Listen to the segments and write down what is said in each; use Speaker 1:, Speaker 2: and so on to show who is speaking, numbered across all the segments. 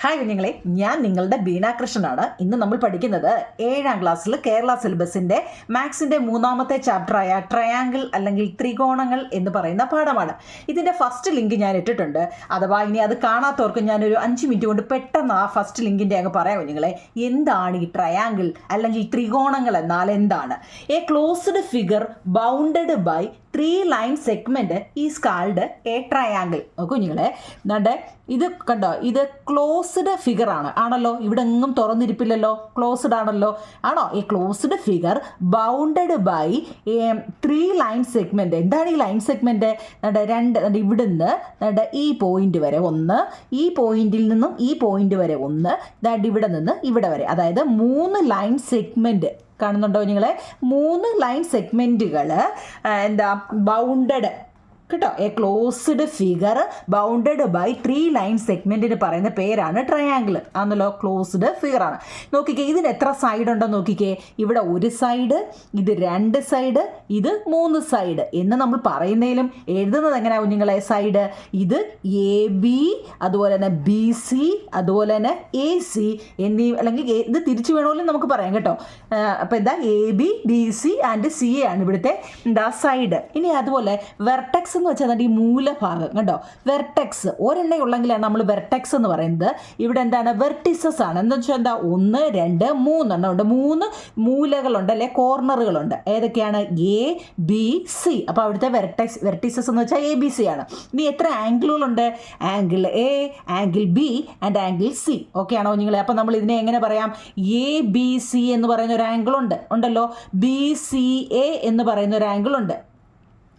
Speaker 1: Hi കുഞ്ഞുങ്ങളെ. ഞാൻ നിങ്ങളുടെ ബീന കൃഷ്ണനാണ്. ഇന്ന് നമ്മൾ പഠിക്കുന്നത് ഏഴാം ക്ലാസ്സിൽ കേരള സിലബസിന്റെ മാത്സിന്റെ മൂന്നാമത്തെ ചാപ്റ്ററായ ട്രയാങ്കിൾ അല്ലെങ്കിൽ ത്രികോണങ്ങൾ എന്ന് പറയുന്ന പാഠമാണ്. ഇതിന്റെ ഫസ്റ്റ് ലിങ്ക് ഞാൻ ഇട്ടിട്ടുണ്ട്. അഥവാ ഇനി അത് കാണാത്തവർക്ക് ഞാനൊരു അഞ്ച് മിനിറ്റ് കൊണ്ട് പെട്ടെന്ന് ആ ഫസ്റ്റ് ലിങ്കിന്റെ അങ്ങ് പറയാം കുഞ്ഞുങ്ങളെ. എന്താണ് ഈ ട്രയാങ്കിൾ അല്ലെങ്കിൽ ത്രികോണങ്ങൾ എന്നാൽ എന്താണ്? A closed figure bounded by three line segment is called a triangle കുഞ്ഞുങ്ങളെ എന്നിട്ട് ഇത് കണ്ടോ? ഇത് ക്ലോസ്ഡ് ഫിഗർ ആണ്. ആണല്ലോ? ഇവിടെ എങ്ങും തുറന്നിരിപ്പില്ലല്ലോ. ക്ലോസ്ഡ് ആണല്ലോ. ആണോ? ഈ closed figure bounded by three line segment എന്താണ് ഈ ലൈൻ സെഗ്മെന്റ് നട രണ്ട് ഇവിടുന്ന് നട ഈ പോയിന്റ് വരെ ഒന്ന് ഈ പോയിന്റിൽ നിന്നും ഈ പോയിന്റ് വരെ ഒന്ന് ഇവിടെ നിന്ന് ഇവിടെ വരെ. അതായത് മൂന്ന് ലൈൻ സെഗ്മെന്റ് കാണുന്നുണ്ടോ നിങ്ങളെ മൂന്ന് ലൈൻ സെഗ്മെന്റുകൾ എന്താ ബൗണ്ടഡ് കേട്ടോ? A closed figure bounded by three line സെഗ്മെന്റിന് പറയുന്ന പേരാണ് ട്രയാങ്കിൾ ആണല്ലോ ക്ലോസ്ഡ് ഫിഗർ ആണ്. നോക്കിക്കേ ഇതിന് എത്ര സൈഡ് ഉണ്ടോ നോക്കിക്കേ? ഇവിടെ ഒരു സൈഡ് ഇത് രണ്ട് സൈഡ് ഇത് മൂന്ന് സൈഡ് എന്ന് നമ്മൾ പറയുന്നതിലും എഴുതുന്നത് എങ്ങനെയാ കുഞ്ഞുങ്ങളെ സൈഡ് ഇത് എ ബി അതുപോലെ തന്നെ ബി സി അതുപോലെ തന്നെ എ സി എന്നീ അല്ലെങ്കിൽ ഇത് തിരിച്ചു വേണമെങ്കിലും നമുക്ക് പറയാം കേട്ടോ. അപ്പോൾ എന്താ? A B B C and C ആണ് ഇവിടുത്തെ എന്താ സൈഡ് ഇനി അതുപോലെ വെർട്ടെക്സ് എന്ന് വെച്ചാൽ അതിന്റെ ഈ മൂലഭാഗം കണ്ടോ? വെർട്ടെക്സ് ഒരെണ്ണ ഉള്ളെങ്കിലാണ് നമ്മൾ വെർട്ടെക്സ് എന്ന് പറയുന്നത്. ഇവിടെ എന്താണ്? വെർട്ടിസസ് ആണ്. എന്താ വെച്ചാൽ എന്താ? ഒന്ന് രണ്ട് മൂന്നെണ്ണം ഉണ്ട്. മൂന്ന് മൂലകളുണ്ട് അല്ലെ? കോർണറുകളുണ്ട് ഏതൊക്കെയാണ്? എ ബി സി അപ്പോൾ അവിടുത്തെ വെർട്ടെക്സ് വെർട്ടിസസ് എന്ന് വെച്ചാൽ എ ബി സി ആണ്. ഇനി എത്ര ആംഗിളുകളുണ്ട്? Angle A angle B and angle C okay ആണോ നിങ്ങൾ അപ്പോൾ നമ്മൾ ഇതിനെ എങ്ങനെ പറയാം? എ ബി സി എന്ന് പറയുന്ന ഒരു ആംഗിൾ ഉണ്ട്. ഉണ്ടല്ലോ? ബി സി എ എന്ന് പറയുന്ന ഒരു ആംഗിൾ ഉണ്ട്.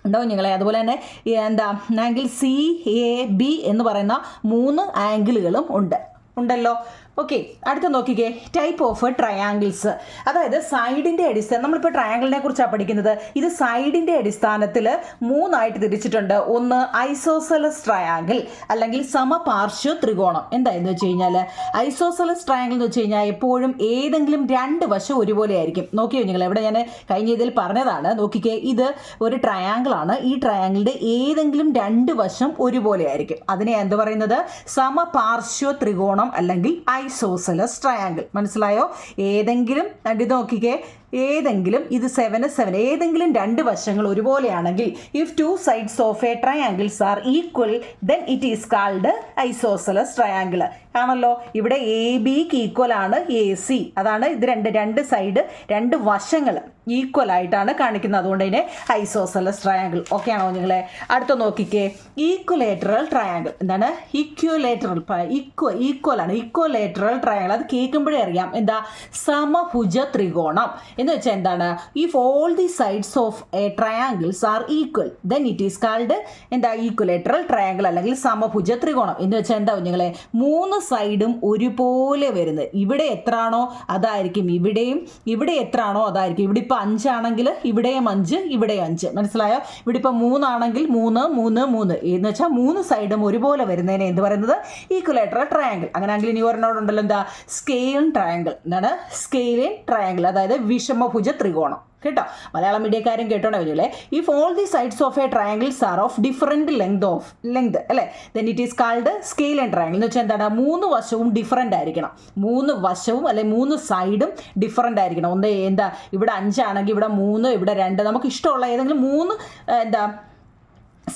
Speaker 1: ഉണ്ടാവും ഞങ്ങളെ അതുപോലെ തന്നെ എന്താ ആംഗിൾ സി എ ബി എന്ന് പറയുന്ന മൂന്ന് ആംഗിളുകളും ഉണ്ട്. ഉണ്ടല്ലോ? ഓക്കെ അടുത്ത നോക്കിക്കേ. ടൈപ്പ് ഓഫ് ട്രയാങ്കിൾസ് അതായത് സൈഡിന്റെ അടിസ്ഥാനം നമ്മളിപ്പോൾ ട്രയാങ്കിളിനെ കുറിച്ചാണ് പഠിക്കുന്നത്. ഇത് സൈഡിന്റെ അടിസ്ഥാനത്തിൽ മൂന്നായിട്ട് തിരിച്ചിട്ടുണ്ട്. ഒന്ന് ഐസോസലസ് ട്രയാങ്കിൾ അല്ലെങ്കിൽ സമപാർശ്വ ത്രികോണം. എന്തായെന്ന് വെച്ച് കഴിഞ്ഞാൽ ഐസോസലസ് ട്രയാങ്കിൾ എന്ന് വെച്ച് കഴിഞ്ഞാൽ എപ്പോഴും ഏതെങ്കിലും രണ്ട് വശം ഒരുപോലെ ആയിരിക്കും. നോക്കിയോ നിങ്ങൾ എവിടെ ഞാൻ കഴിഞ്ഞ ഇതിൽ പറഞ്ഞതാണ്. നോക്കിക്കേ ഇത് ഒരു ട്രയാങ്കിൾ ആണ്. ഈ ട്രയാങ്കിളിന്റെ ഏതെങ്കിലും രണ്ട് വശം ഒരുപോലെ ആയിരിക്കും. അതിനെ എന്ത് പറയുന്നത്? സമപാർശ്വ ത്രികോണം അല്ലെങ്കിൽ ഐസോസലസ് ട്രയാങ്കിൾ മനസ്സിലായോ? ഏതെങ്കിലും ഇത് നോക്കിക്കേ. ഏതെങ്കിലും ഇത് സെവന് സെവൻ ഏതെങ്കിലും രണ്ട് വശങ്ങൾ ഒരുപോലെയാണെങ്കിൽ if two sides of a triangles are equal then it is called isosceles triangle ആണല്ലോ? ഇവിടെ എ ബിക്ക് ഈക്വൽ ആണ് എ സി അതാണ് ഇത് രണ്ട് രണ്ട് സൈഡ് രണ്ട് വശങ്ങൾ ഈക്വൽ ആയിട്ടാണ് കാണിക്കുന്നത്. അതുകൊണ്ട് തന്നെ ഐസോസലസ് ട്രയാങ്കിൾ ഓക്കെ ആണോ നിങ്ങളെ? അടുത്ത നോക്കിക്കേ. ഈക്വലേറ്ററൽ ട്രയാങ്കിൾ എന്താണ്? ഇക്വലേറ്ററൽ ഈക്വൽ ഈക്വൽ ആണ്. ഇക്വലേറ്ററൽ ട്രയാങ്കിൾ അത് കേൾക്കുമ്പോഴേ അറിയാം. എന്താ? സമഭുജ ത്രികോണം. എന്ന് വെച്ചാൽ എന്താണ്? If all the sides of a triangles are equal then it is called എന്താ? ഈക്വലേറ്ററൽ ട്രയാങ്കിൾ അല്ലെങ്കിൽ സമഭുജ ത്രികോണം. എന്ന് വെച്ചാൽ എന്താ നിങ്ങളെ മൂന്ന് സൈഡും ഒരുപോലെ വരുന്നത്. ഇവിടെ എത്രയാണോ അതായിരിക്കും ഇവിടെയും. ഇവിടെ എത്രയാണോ അതായിരിക്കും. ഇവിടെ ഇപ്പോൾ അഞ്ചാണെങ്കിൽ ഇവിടെയും അഞ്ച് ഇവിടെ അഞ്ച്. മനസ്സിലായോ? ഇവിടെ ഇപ്പോൾ മൂന്നാണെങ്കിൽ മൂന്ന് മൂന്ന് മൂന്ന്. എന്ന് വെച്ചാൽ മൂന്ന് സൈഡും ഒരുപോലെ വരുന്നതിനെ എന്ത് പറയുന്നത്? ഈക്വലേറ്ററൽ ട്രയാങ്കിൾ അങ്ങനെയാണെങ്കിൽ ഇനി ഒരെണ്ണോടുണ്ടല്ലോ എന്താ? സ്കെയിൻ ട്രയാങ്കിൾ എന്താണ്? സ്കെയിലിൻ ട്രയാങ്കിൾ അതായത് വിഷമഭുജ ത്രികോണം. കേട്ടോ? മലയാളം മീഡിയക്കാരും കേട്ടോണ്ടേ വരില്ലേ if all the sides of a triangles are of different length of length അല്ലേ? Then it is called scalene triangle എന്ന് വെച്ചാൽ എന്താണ്? മൂന്ന് വശവും ഡിഫറെന്റ് ആയിരിക്കണം. മൂന്ന് വശവും അല്ലെ മൂന്ന് സൈഡും ഡിഫറെന്റ് ആയിരിക്കണം. ഒന്ന് എന്താ? ഇവിടെ അഞ്ചാണെങ്കിൽ ഇവിടെ മൂന്ന് ഇവിടെ രണ്ട്. നമുക്ക് ഇഷ്ടമുള്ള ഏതെങ്കിലും മൂന്ന് എന്താ?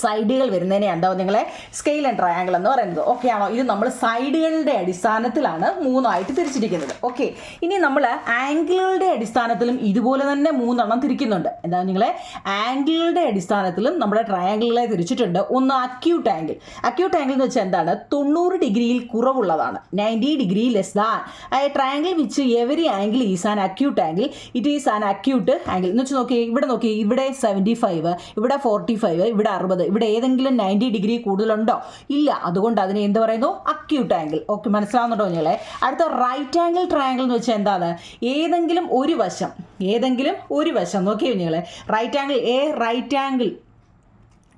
Speaker 1: സൈഡുകൾ വരുന്നതിനെ എന്താവും നിങ്ങളെ സ്കെയിൽ ആൻഡ് ട്രയാങ്കിൾ എന്ന് പറയുന്നത്. ഓക്കെ ആണോ? ഇത് നമ്മൾ സൈഡുകളുടെ അടിസ്ഥാനത്തിലാണ് മൂന്നായിട്ട് തിരിച്ചിരിക്കുന്നത്. ഓക്കെ ഇനി നമ്മൾ ആംഗിളുകളുടെ അടിസ്ഥാനത്തിലും ഇതുപോലെ തന്നെ മൂന്നെണ്ണം തിരിക്കുന്നുണ്ട്. എന്താ നിങ്ങളെ? ആംഗിളുകളുടെ അടിസ്ഥാനത്തിലും നമ്മുടെ ട്രയാങ്കിളുകളെ തിരിച്ചിട്ടുണ്ട്. ഒന്ന് അക്യൂട്ട് ആംഗിൾ അക്യൂട്ട് ആംഗിൾ എന്ന് വെച്ചാൽ എന്താണ്? തൊണ്ണൂറ് ഡിഗ്രിയിൽ കുറവുള്ളതാണ്. Ninety degree less than a triangle which every angle is an acute angle it is an acute angle എന്ന് വെച്ച് നോക്കി ഇവിടെ നോക്കി ഇവിടെ സെവന്റി ഫൈവ് ഇവിടെ ഫോർട്ടി ഫൈവ് ഇവിടെ അറുപത് ഇവിടെ ഏതെങ്കിലും നയന്റി ഡിഗ്രി കൂടുതലുണ്ടോ? ഇല്ല. അതുകൊണ്ട് അതിനെ എന്ത് പറയുന്നു? അക്യൂട്ട് ആംഗിൾ ഓക്കെ മനസ്സിലാവുന്നുണ്ടോ നിങ്ങളെ അടുത്ത റൈറ്റ് ആംഗിൾ ട്രയാംഗിൾ എന്ന് വെച്ചാൽ എന്താണ്? ഏതെങ്കിലും ഒരു വശം. ഏതെങ്കിലും ഒരു വശം. നോക്കിയോ നിങ്ങളെ right angle a right angle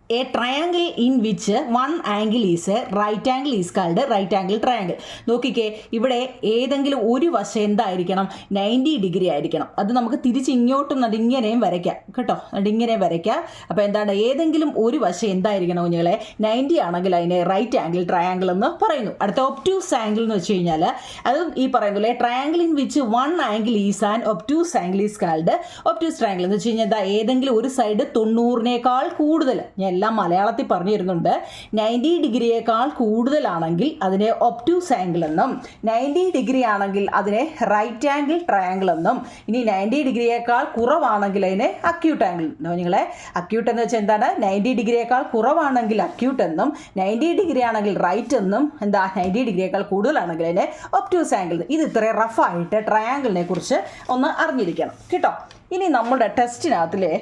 Speaker 1: a triangle in which one angle is right angle is called right angle triangle നോക്കിക്കേ ഇവിടെ ഏതെങ്കിലും ഒരു വശം എന്തായിരിക്കണം? നയന്റി ഡിഗ്രി ആയിരിക്കണം. അത് നമുക്ക് തിരിച്ച് ഇങ്ങോട്ടും നടിങ്ങനെയും വരയ്ക്കാം. കേട്ടോ? നടിങ്ങനെയും വരയ്ക്കാം. അപ്പോൾ എന്താണ്? ഏതെങ്കിലും ഒരു വശം എന്തായിരിക്കണം കുഞ്ഞുങ്ങളെ? നയന്റി ആണെങ്കിൽ അതിനെ റൈറ്റ് ആംഗിൾ ട്രയാങ്കിൾ എന്ന് പറയുന്നു. അടുത്ത ഒപ്റ്റൂസ് ആംഗിൾ എന്ന് വെച്ച് കഴിഞ്ഞാൽ അതും ഈ പറയുന്നില്ലേ triangle in which one angle is and obtuse angle is called obtuse triangle എന്ന് വെച്ച് കഴിഞ്ഞാൽ എന്താ ഏതെങ്കിലും ഒരു സൈഡ് തൊണ്ണൂറിനേക്കാൾ കൂടുതൽ ഞാൻ എല്ലാം മലയാളത്തിൽ പറഞ്ഞു തരുന്നുണ്ട് നയന്റി ഡിഗ്രിയേക്കാൾ കൂടുതലാണെങ്കിൽ അതിനെ ഒപ്റ്റൂസ് ആംഗിൾ എന്നും നയന്റി ഡിഗ്രി ആണെങ്കിൽ അതിനെ റൈറ്റ് ആംഗിൾ ട്രയാങ്കിൾ എന്നും ഇനി നയന്റി ഡിഗ്രിയേക്കാൾ കുറവാണെങ്കിൽ അതിനെ അക്യൂട്ട് ആംഗിൾ നിങ്ങളെ അക്യൂട്ട് എന്ന് വെച്ചാൽ എന്താണ്? നയന്റി ഡിഗ്രിയേക്കാൾ കുറവാണെങ്കിൽ അക്യൂട്ട് എന്നും നയന്റി ഡിഗ്രി ആണെങ്കിൽ റൈറ്റ് എന്നും എന്താ? നയന്റി ഡിഗ്രിയേക്കാൾ കൂടുതലാണെങ്കിൽ അതിനെ ഒപ്റ്റൂസ് ആംഗിൾ ഇത് ഇത്രയും റഫായിട്ട് ട്രയാങ്കിളിനെ കുറിച്ച് ഒന്ന് അറിഞ്ഞിരിക്കണം. കേട്ടോ? ഇനി നമ്മുടെ ടെസ്റ്റിനകത്തിലെ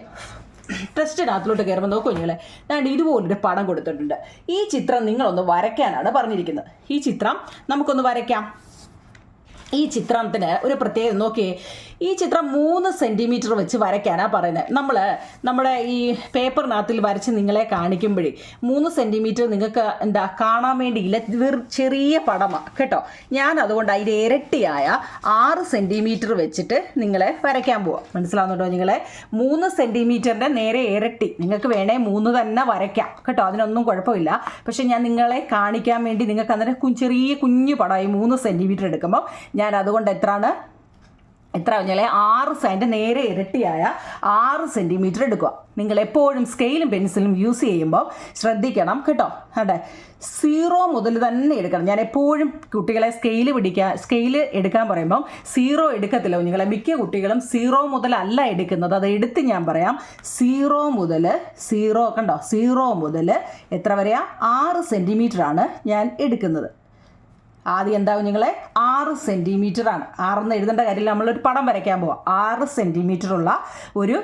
Speaker 1: ടെസ്റ്റിനകത്തിലോട്ട് കയറുമ്പോൾ നോക്കൂ നിങ്ങളെ ഞാൻ ഇതുപോലൊരു പടം കൊടുത്തിട്ടുണ്ട്. ഈ ചിത്രം നിങ്ങളൊന്ന് വരയ്ക്കാനാണ് പറഞ്ഞിരിക്കുന്നത്. ഈ ചിത്രം നമുക്കൊന്ന് വരയ്ക്കാം. ഈ ചിത്രത്തിന് ഒരു പ്രത്യേകത നോക്കിയേ. ഈ ചിത്രം മൂന്ന് സെന്റിമീറ്റർ വെച്ച് വരയ്ക്കാനാണ് പറയുന്നത് നമ്മൾ നമ്മുടെ ഈ പേപ്പറിനകത്തിൽ വരച്ച് നിങ്ങളെ കാണിക്കുമ്പോഴേ മൂന്ന് സെന്റിമീറ്റർ നിങ്ങൾക്ക് എന്താ കാണാൻ വേണ്ടിയില്ല ചെറിയ പടമാണ് കേട്ടോ? ഞാൻ അതുകൊണ്ട് അതിന്റെ ഇരട്ടിയായ ആറ് സെന്റിമീറ്റർ വെച്ചിട്ട് നിങ്ങളെ വരയ്ക്കാൻ പോവാം. മനസ്സിലാവുന്നുണ്ടോ നിങ്ങളെ? മൂന്ന് സെന്റിമീറ്ററിന്റെ നേരെ ഇരട്ടി. നിങ്ങൾക്ക് വേണേ മൂന്ന് തന്നെ വരയ്ക്കാം. കേട്ടോ? അതിനൊന്നും കുഴപ്പമില്ല. പക്ഷേ ഞാൻ നിങ്ങളെ കാണിക്കാൻ വേണ്ടി നിങ്ങൾക്ക് അന്നേരം ചെറിയ കുഞ്ഞു പടമായി മൂന്ന് സെന്റിമീറ്റർ എടുക്കുമ്പോൾ ഞാൻ അതുകൊണ്ട് എത്രയാണ് എത്ര പറഞ്ഞാൽ ആറ് സെന്റ് നേരെ ഇരട്ടിയായ ആറ് സെന്റിമീറ്റർ എടുക്കുക. നിങ്ങൾ എപ്പോഴും സ്കെയിലും പെൻസിലും യൂസ് ചെയ്യുമ്പോൾ ശ്രദ്ധിക്കണം കേട്ടോ. അതെ. സീറോ മുതൽ തന്നെ എടുക്കണം. ഞാൻ എപ്പോഴും കുട്ടികളെ സ്കെയിൽ പിടിക്കാൻ സ്കെയിൽ എടുക്കാൻ പറയുമ്പം സീറോ എടുക്കത്തില്ല. കുഞ്ഞുങ്ങളെ മിക്ക കുട്ടികളും സീറോ മുതൽ അല്ല എടുക്കുന്നത്. അത് എടുത്ത് ഞാൻ പറയാം. സീറോ മുതൽ സീറോ കണ്ടോ? സീറോ മുതൽ എത്ര വരെയാ? ആറ് സെന്റിമീറ്റർ ആണ് ഞാൻ എടുക്കുന്നത്. ആദ്യം എന്താ കുഞ്ഞുങ്ങളെ ആറ് സെന്റിമീറ്റർ ആണ്. ആറെന്ന് എഴുതേണ്ട കാര്യമില്ല. നമ്മളൊരു പടം വരയ്ക്കാൻ പോവാം. ആറ് സെന്റിമീറ്റർ ഉള്ള ഒരു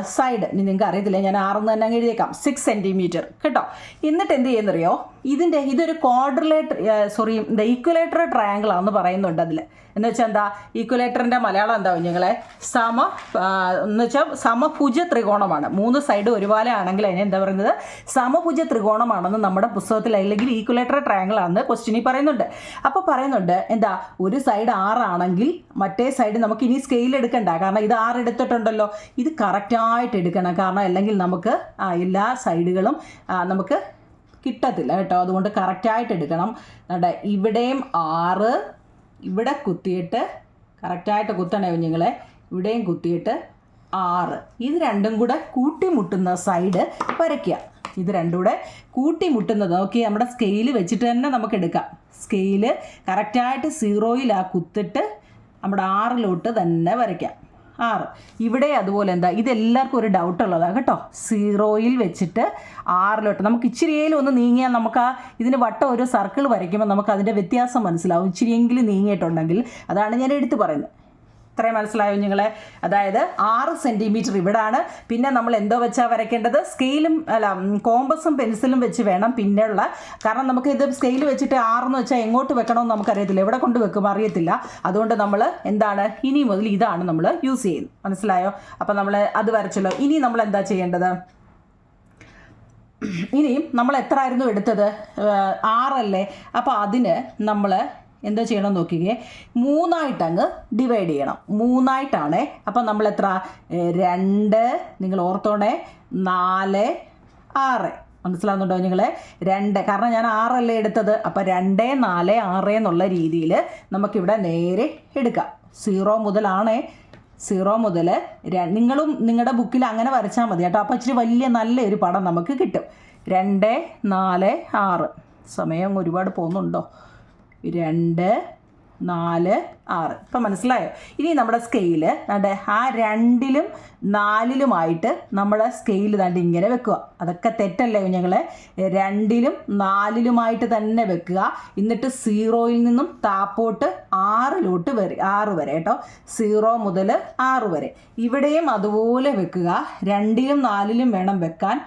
Speaker 1: സൈഡ് നിങ്ങൾക്ക് അറിയത്തില്ല. ഞാൻ ആറെന്ന് തന്നെ അങ്ങ് എഴുതിയേക്കാം. സിക്സ് സെന്റിമീറ്റർ കേട്ടോ? എന്നിട്ട് എന്ത് ചെയ്യുന്നറിയോ? ഇതിന്റെ ഇതൊരു quadrilateral sorry the equilateral triangle ആണെന്ന് പറയുന്നുണ്ട് അതിൽ എന്ന് വെച്ചാൽ എന്താ ഈക്വലേറ്ററിന്റെ മലയാളം എന്താ ഞങ്ങളെ സമ എന്ന് വെച്ചാൽ സമഭുജ ത്രികോണമാണ്. മൂന്ന് സൈഡ് ഒരുപോലെ ആണെങ്കിൽ അതിനെ എന്താ പറയുന്നത്? സമഭുജ ത്രികോണമാണെന്ന് നമ്മുടെ പുസ്തകത്തിൽ അല്ലെങ്കിൽ ഈക്വലേറ്റർ ട്രയാങ്കിൾ ആണെന്ന് ക്വസ്റ്റ്യനിൽ പറയുന്നുണ്ട്. അപ്പോൾ പറയുന്നുണ്ട് എന്താ ഒരു സൈഡ് ആറാണെങ്കിൽ മറ്റേ സൈഡ് നമുക്ക് ഇനി സ്കെയിൽ എടുക്കണ്ട. കാരണം ഇത് ആറ് എടുത്തിട്ടുണ്ടല്ലോ. ഇത് കറക്റ്റായിട്ട് എടുക്കണം. കാരണം അല്ലെങ്കിൽ നമുക്ക് എല്ലാ സൈഡുകളും നമുക്ക് കിട്ടത്തില്ല കേട്ടോ. അതുകൊണ്ട് കറക്റ്റായിട്ട് എടുക്കണം. ഇവിടെയും ആറ് ഇവിടെ കുത്തിയിട്ട് കറക്റ്റായിട്ട് കുത്തണേ കുഞ്ഞുങ്ങളെ. ഇവിടെയും കുത്തിയിട്ട് ആറ്. ഇത് രണ്ടും കൂടെ കൂട്ടിമുട്ടുന്ന സൈഡ് വരയ്ക്കുക. ഇത് രണ്ടും കൂടെ കൂട്ടിമുട്ടുന്നത് നോക്കി നമ്മുടെ സ്കെയിൽ വെച്ചിട്ട് തന്നെ നമുക്ക് എടുക്കാം. സ്കെയിൽ കറക്റ്റായിട്ട് സീറോയിൽ ആ കുത്തിട്ട് നമ്മുടെ ആറിലോട്ട് തന്നെ വരയ്ക്കാം. ആറ്. ഇവിടെ അതുപോലെ എന്താ ഇതെല്ലാവർക്കും ഒരു ഡൗട്ട് ഉള്ളതാണ് കേട്ടോ. സീറോയിൽ വെച്ചിട്ട് ആറിലോട്ട്. നമുക്ക് ഇച്ചിരിയേലും ഒന്ന് നീങ്ങിയാൽ നമുക്ക് ആ ഇതിന് വട്ടം ഒരു സർക്കിൾ വരയ്ക്കുമ്പോൾ നമുക്ക് അതിന്റെ വ്യത്യാസം മനസ്സിലാവും. ഇച്ചിരിയെങ്കിലും നീങ്ങിയിട്ടുണ്ടെങ്കിൽ അതാണ് ഞാൻ എടുത്തു പറയുന്നത്. ഇത്രയും മനസ്സിലായോ നിങ്ങളെ അതായത് ആറ് സെന്റിമീറ്റർ ഇവിടാണ്. പിന്നെ നമ്മൾ എന്തോ വെച്ചാൽ വരയ്ക്കേണ്ടത്? സ്കെയിലും അല്ല കോമ്പസും പെൻസിലും വെച്ച് വേണം പിന്നെയുള്ള. കാരണം നമുക്ക് ഇത് സ്കെയിൽ വെച്ചിട്ട് ആറെന്ന് വെച്ചാൽ എങ്ങോട്ട് വെക്കണമെന്ന് നമുക്കറിയത്തില്ല. എവിടെ കൊണ്ട് വെക്കും അറിയത്തില്ല. അതുകൊണ്ട് നമ്മൾ എന്താണ്? ഇനി മുതൽ ഇതാണ് നമ്മൾ യൂസ് ചെയ്യുന്നത്. മനസ്സിലായോ? അപ്പം നമ്മൾ അത് വരച്ചല്ലോ. ഇനി നമ്മൾ എന്താ ചെയ്യേണ്ടത്? ഇനിയും നമ്മൾ എത്ര ആയിരുന്നു എടുത്തത്? ആറല്ലേ? അപ്പോൾ അതിന് നമ്മൾ എന്താ ചെയ്യണം നോക്കിക്കേ. മൂന്നായിട്ട് അങ്ങ് ഡിവൈഡ് ചെയ്യണം. മൂന്നായിട്ടാണ്. അപ്പം നമ്മൾ എത്ര രണ്ട്. നിങ്ങൾ ഓർത്തോണേ നാല് ആറ്. മനസ്സിലാവുന്നുണ്ടോ നിങ്ങൾ രണ്ട്. കാരണം ഞാൻ ആറല്ലേ എടുത്തത്. അപ്പം രണ്ട് നാല് ആറ് എന്നുള്ള രീതിയിൽ നമുക്കിവിടെ നേരെ എടുക്കാം. സീറോ മുതലാണേ. സീറോ മുതൽ നിങ്ങളും നിങ്ങളുടെ ബുക്കിൽ അങ്ങനെ വരച്ചാൽ മതി കേട്ടോ. അപ്പോൾ ഇച്ചിരി വലിയ നല്ലൊരു പടം നമുക്ക് കിട്ടും. രണ്ട് നാല് ആറ്. സമയം ഒരുപാട് പോകുന്നുണ്ടോ? രണ്ട് നാല് ആറ്. ഇപ്പം മനസ്സിലായോ? ഇനി നമ്മുടെ സ്കെയിൽ ദാണ്ടെ ആ രണ്ടിലും നാലിലുമായിട്ട് നമ്മുടെ സ്കെയിൽ ദാണ്ട് ഇങ്ങനെ വെക്കുക. അതൊക്കെ തെറ്റല്ലേ ഞങ്ങൾ രണ്ടിലും നാലിലുമായിട്ട് തന്നെ വെക്കുക. എന്നിട്ട് സീറോയിൽ നിന്നും താപ്പോട്ട് ആറിലോട്ട് വരെ ആറ് വരെ കേട്ടോ. സീറോ മുതൽ ആറ് വരെ. ഇവിടെയും അതുപോലെ വെക്കുക. രണ്ടിലും നാലിലും വേണം വെക്കാൻ.